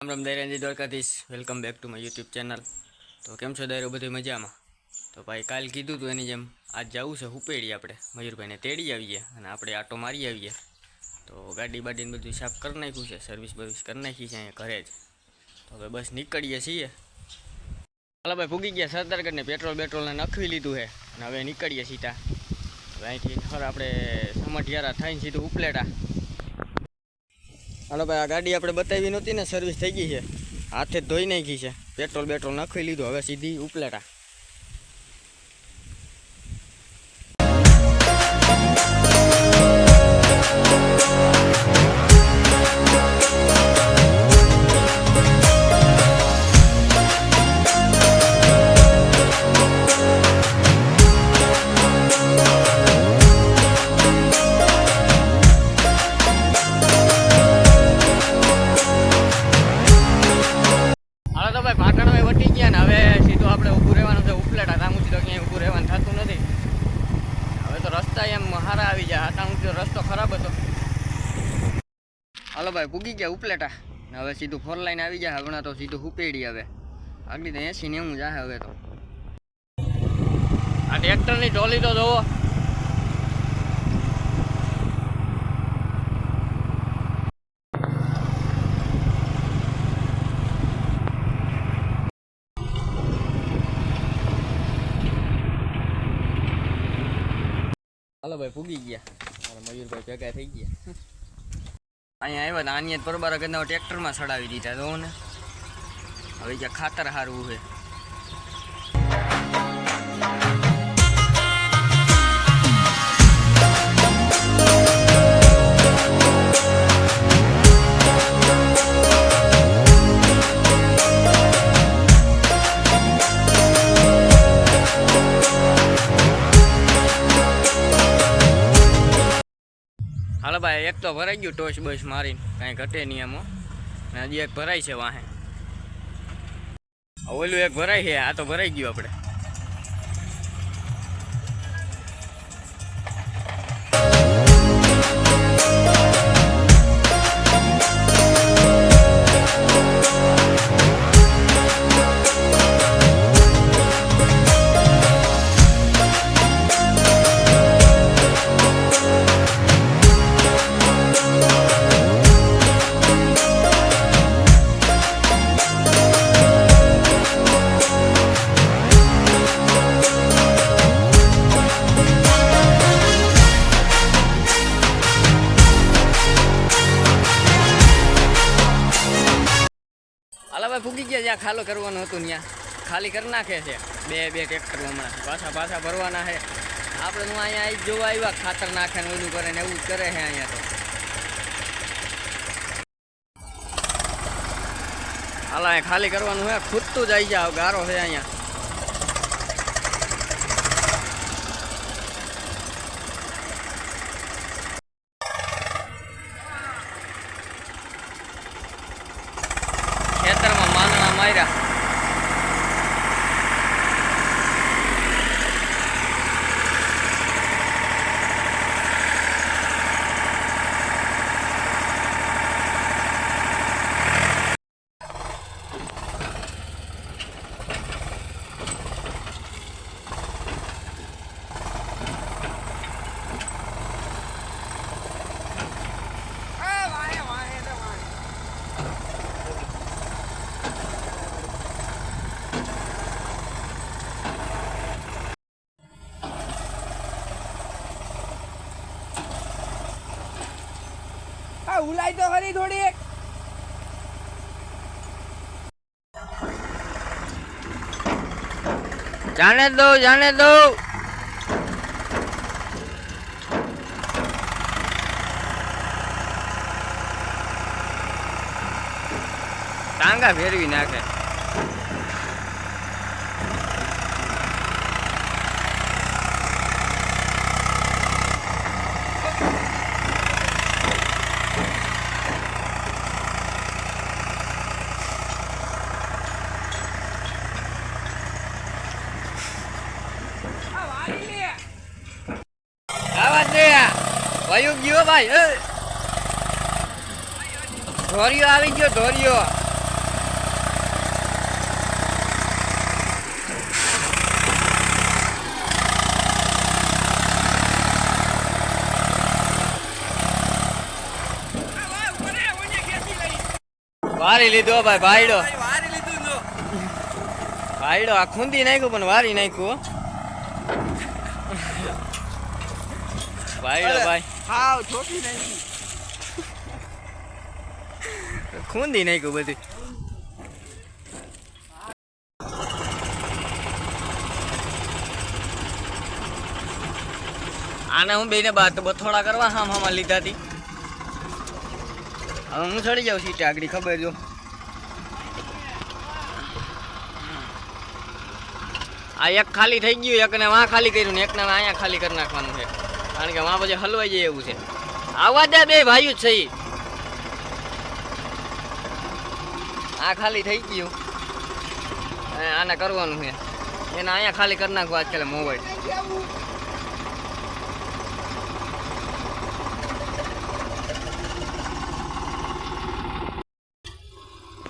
Ram Ram દૈરાજી Dwarkadhish. Welcome back to my YouTube channel તો કેમ છો દૈરો બધી મજામાં? તો ભાઈ, કાલ કીધું હતું એની જેમ, આજ જવું છે હુપેડી આપણે. મયુરભાઈને તેડી આવીએ અને આપણે આટો મારી આવીએ. તો ગાડી બાડીને બધું સાફ કરી નાખ્યું છે સર્વિસ બર્વિસ કરી નાખી છે અહીંયા ઘરે જ. તો હવે બસ નીકળીએ છીએ. ચાલો ભાઈ, ભૂગી ગયા સરદારગઢને પેટ્રોલ બેટ્રોલને નખવી લીધું છે. અને હવે નીકળીએ સીધા. હવે અહીંથી ખર આપણે સમઢિયારા થઈને સીધું ઉપલેટા. હાલો ભાઈ, આ ગાડી આપણે બતાવી નહોતી ને સર્વિસ થઈ ગઈ છે. હાથે ધોઈ નાખી છે. પેટ્રોલ બેટ્રોલ નાખી લીધું, હવે સીધી ઉપલેટા. રસ્તા એમ હારા આવી જાય ત્યાં ઊંચી રસ્તો ખરાબ હતો. હાલો ભાઈ પૂગી ગયા ઉપલેટા. હવે સીધું ફોર લાઈન આવી જાય હમણાં તો સીધું ઉપેડી હવે. આગળ તો એસી નેવું જાય હવે તો. આ ટ્રેક્ટરની ટ્રોલી તો જોવો. હાલો ભાઈ પૂગી ગયા. મારા મયુરભાઈ ભેગા થઈ ગયા. અહીંયા આવ્યા હતા આની પરબારા ગંદા ટ્રેક્ટરમાં સડાવી દીધા તો ને. હવે જ્યાં ખાતર સારું છે. એક તો ભરાઈ ગયું ટોચ બસ મારીને, કાંઈ ઘટે નહીં એમાં હજી એક ભરાય છે વાહે. ઓલું એક ભરાય છે, આ તો ભરાઈ ગયું આપણે. હાલો ભૂગી ગયા, જ્યાં ખાલો કરવાનું હતું, ત્યાં ખાલી કરી નાખે છે. બે બે ટ્રેક્ટર હમણાં. પાછા પાછા ભરવાના છે. આપણે હું અહીંયા જોવા આવ્યા, ખાતર નાખે ને ઓલું કરે ને એવું જ કરે છે અહીંયા તો. હાલા ખાલી કરવાનું છે. ખૂદતું જ આવી જાવ ગારો છે અહીંયા. આ ઉલાઈ તો ખરી થોડી જાણે દો જાણે દો ટાંગા ફેરવી નાખે આવાજ આવી ગયો ધોરિયો વારી લીધો ભાઈ ભાઈડો. વારી લીધું ભાઈડો આ ખૂંદી નાખ્યું પણ વારી નાખ્યું હો. ભાઈડો ભાઈ. હાવ છોટી નહીં ખૂંદી નાખ્યું બધું. આને હું બેને બાત બથોડા કરવા હામ હામાં લીધા હતી હવે હું ચડી જાઉં સીટે આગળ ખબર જો. આ એક ખાલી થઈ ગયું એકને વાં ખાલી કર્યું ને એકને અહીંયા ખાલી કરી નાખવાનું છે. કારણ કે વાં પછી હલવાઈ જાય એવું છે. આવા દે બે ભાઈઓ જ છે આ ખાલી થઈ ગયું. આને કરવાનું છે. એને અહીંયા ખાલી કરી નાખવા આજકાલ મોબાઈલ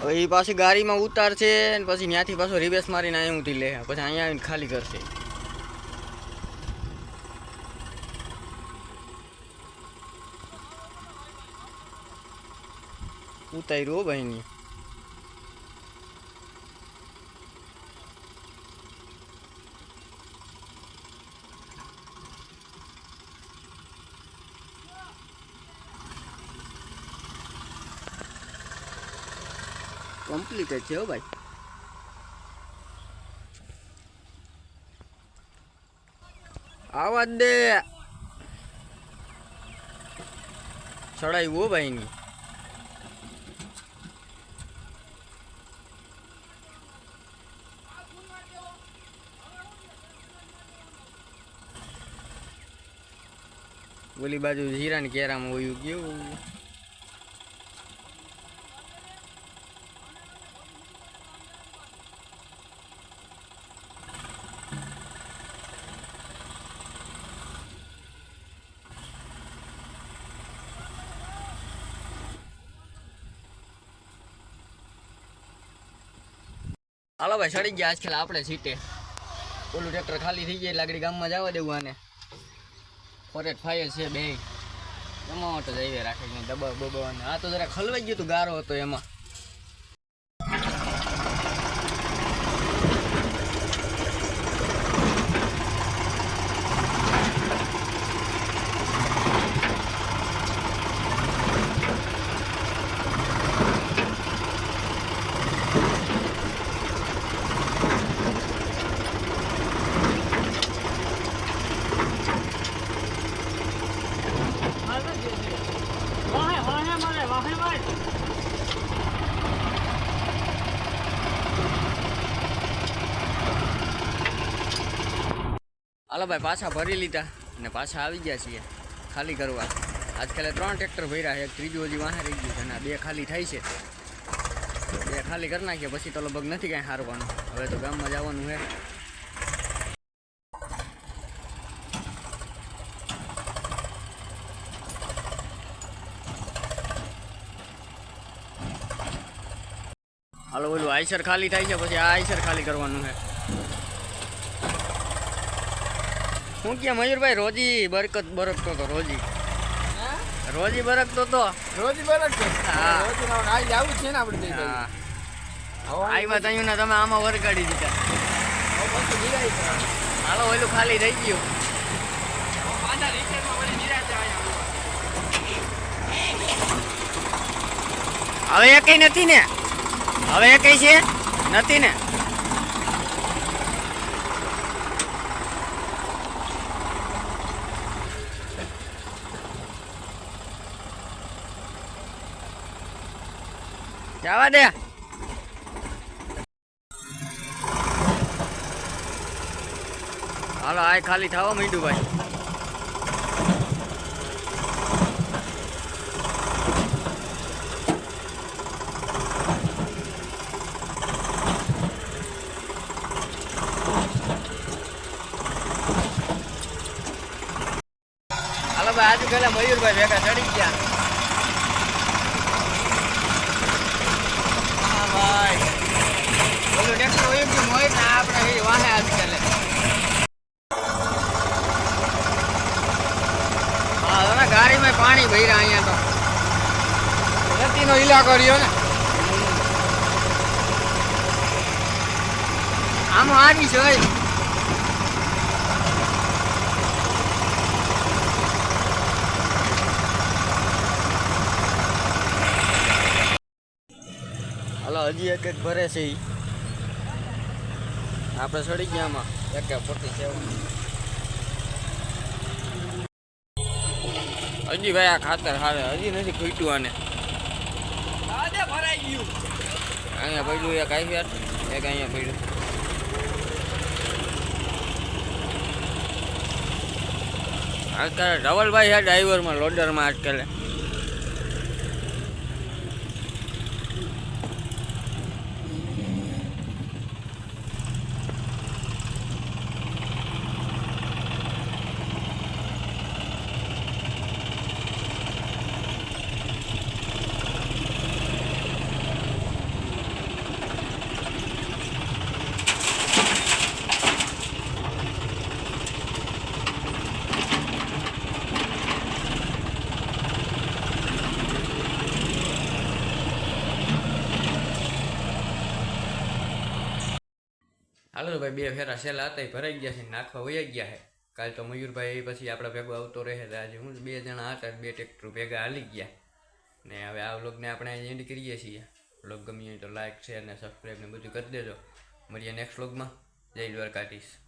પછી પાછી ગાડીમાં ઉતારશે ને પછી ત્યાંથી પાછો રિવેસ મારીને અહીં ઉઠી લે. પછી અહીંયા આવીને ખાલી કરશે. ઉતાર્યું ભાઈની કમ્પ્લીટ છે હો ભાઈ. આવા દે ચડાવ્યું હો ભાઈ ઓલી બાજુ હીરાની કેરામાં હોયું કેવું? હાલો ભાઈ, સડી ગયા આજકાલ આપણે સીટે. ઓલું ટ્રેક્ટર ખાલી થઈ જાય લાગડી ગામમાં જવા દેવું આને. ફોરેટ ફાયર છે બે એમાં તો જઈએ રાખે દબાવ બબાવ આ તો જરા ખલવાઈ ગયું હતું ગારો હતો એમાં. હાલો ભાઈ પાછા ભરી લીધા અને પાછા આવી ગયા છીએ ખાલી કરવા. આજકાલે ત્રણ ટ્રેક્ટર ભર્યા છે, એક ત્રીજું હજી વાહે રહી ગયું છે અને બે ખાલી થાય છે. બે ખાલી કરી નાખીએ પછી તો લગભગ નથી કાંઈ હારવાનું. હવે તો ગામમાં જવાનું છે. હાલો ઓલું આઈસર ખાલી થાય છે, પછી આ આઈસર ખાલી કરવાનું છે. હું કે મયુરભાઈ રોજી બરકત બરકતો તો રોજી. રોજી બરકતો તો. રોજી બરક છે હા. રોજી આઈ આવું છે ને આપણે હા. આવ્યા તયું ને તમે આમાં વરગાડી દીધા. હાલો ઓલું ખાલી રહી ગયું. પાછા રિક્ષામાં વળી હવે એ કઈ નથી ને? હવે એ કઈ છે? નથી ને? જવા દે. હાલો આ ખાલી થવા માંડ્યું ભાઈ. હાલો ભાઈ, આજુ પેલા મયુરભાઈ ભેગા ચડી કર્યો ને? આમ હારી છે હાલો, હજી એક એક ભરે છે આપણે ચડી ગયા આમાં. એક ફોર્ટી સેવન હજી ભાઈ આ ખાતર હારે, હજી નથી ખૂટ્યું આને. અહીંયા પડ્યું એક આવી એક અહીંયા પડ્યું. આજકાલ ધવલભાઈ છે ડ્રાઈવરમાં લોડરમાં આજકાલ હાલો ભાઈ બે ફેરા સેલા હતા, એ ભરાઈ ગયા છે નાખવા વયા ગયા છે. કાલ તો મયુરભાઈ પછી આપણા ભેગો આવતો રહે આજે હું બે જણા હતા, બે ટ્રેક્ટર ભેગા હાલી ગયા. ને હવે આ વ્લોગને આપણે એન્ડ કરીએ છીએ. વ્લોગ ગમી હોય તો લાઇક શેર ને સબસ્ક્રાઈબ ને બધું કરી દેજો. મળીએ નેક્સ્ટ વ્લોગમાં જય દ્વારકાધીશ.